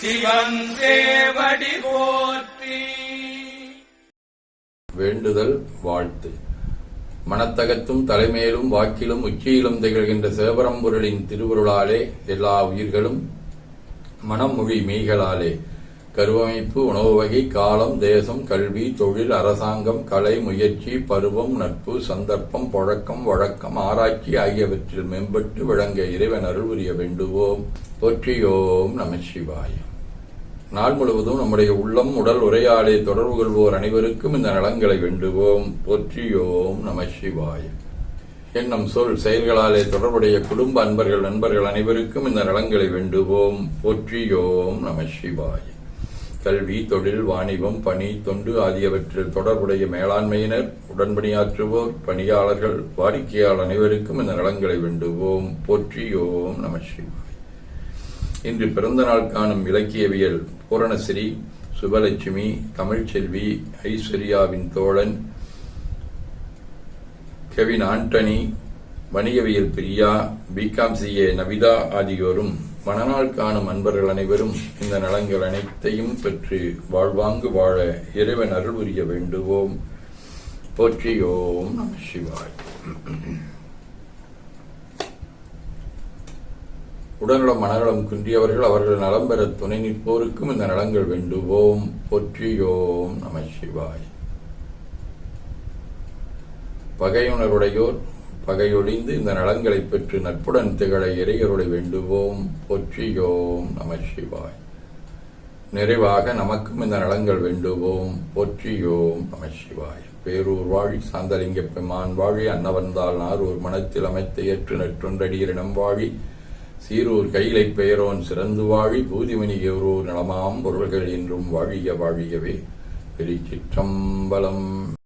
சிவன் சேவடி போற்றி. வேண்டுதல் வாழ்த்து. மனத்தகத்தும் தலைமையிலும் வாக்கிலும் உச்சியிலும் திகழ்கின்ற சிவபரம்பொருளின் திருவருளாலே எல்லா உயிர்களும் மனம் மொழி மெய்களாலே கருவமைப்பு உணவு வகை காலம் தேசம் கல்வி தொழில் அரசாங்கம் கலை முயற்சி பருவம் நட்பு சந்தர்ப்பம் பழக்கம் வழக்கம் ஆராய்ச்சி ஆகியவற்றில் மேம்பட்டு விளங்க இறைவன் அருள் புரிய வேண்டுவோம். போற்றியோம் நம சிவாயம் நாள் முழுவதும் நம்முடைய உள்ளம் உடல் உரையாடை தொடர்பு கொள்வோர் அனைவருக்கும் இந்த நலங்களை வேண்டுவோம். போற்றியோம் நம சிவாய. எண்ணம் சொல் செயல்களாலே தொடர்புடைய குடும்ப அன்பர்கள் நண்பர்கள் அனைவருக்கும் இந்த நலங்களை வேண்டுவோம். போற்றியோம் நம சிவாய. கல்வி தொழில் வாணிபம் பணி தொண்டு ஆகியவற்றில் தொடர்புடைய மேலாண்மையினர் உடன்பணியாற்றுவோர் பணியாளர்கள் வாடிக்கையாளர் அனைவருக்கும் இந்த நலன்களை வேண்டுவோம். போற்றியோம் நம இன்று பிறந்த நாள் காணும் இலக்கியவியல் பூரணஸ்ரீ சுபலட்சுமி தமிழ்ச்செல்வி ஐஸ்வர்யாவின் தோழன் கெவின் ஆண்டனி வணிகவியல் பிரியா பிகாம் சிஏ நவிதா ஆகியோரும் மனநாள் காணும் அன்பர்கள் அனைவரும் இந்த நலங்கள் அனைத்தையும் பெற்று வாழ்வாங்கு வாழ இறைவன் அருள் புரிய வேண்டுவோம். போற்றியோம் நம சிவாய். உடல்நலம் மனநலம் குன்றியவர்கள் அவர்கள் நலம் பெற துணை நிற்போருக்கும் இந்த நலங்கள் வேண்டுவோம். போற்றியோம் நம சிவாய். பகையுணர்வுடையோர் பகையொழிந்து இந்த நலன்களை பெற்று நட்புடன் திகழ இறையருளை வேண்டுவோம். போற்றியோம் நம சிவாய். நிறைவாக நமக்கும் இந்த நலங்கள் வேண்டுவோம். போற்றியோம் நம சிவாய். பேரூர் வாழி சாந்தலிங்க பெம்மான் வாழி அன்னவந்தால் நாரூர் மனத்தில் அமைத்த ஏற்று நெற்றொன்றடியிடம் வாழி சீரூர் கையிலை பெயரோன் சிறந்து வாழி பூதிமணி எவரூர் நலமாம் பொருள்கள் என்றும் வாழிய வாழியவே திருச்சிற்றம்பலம்.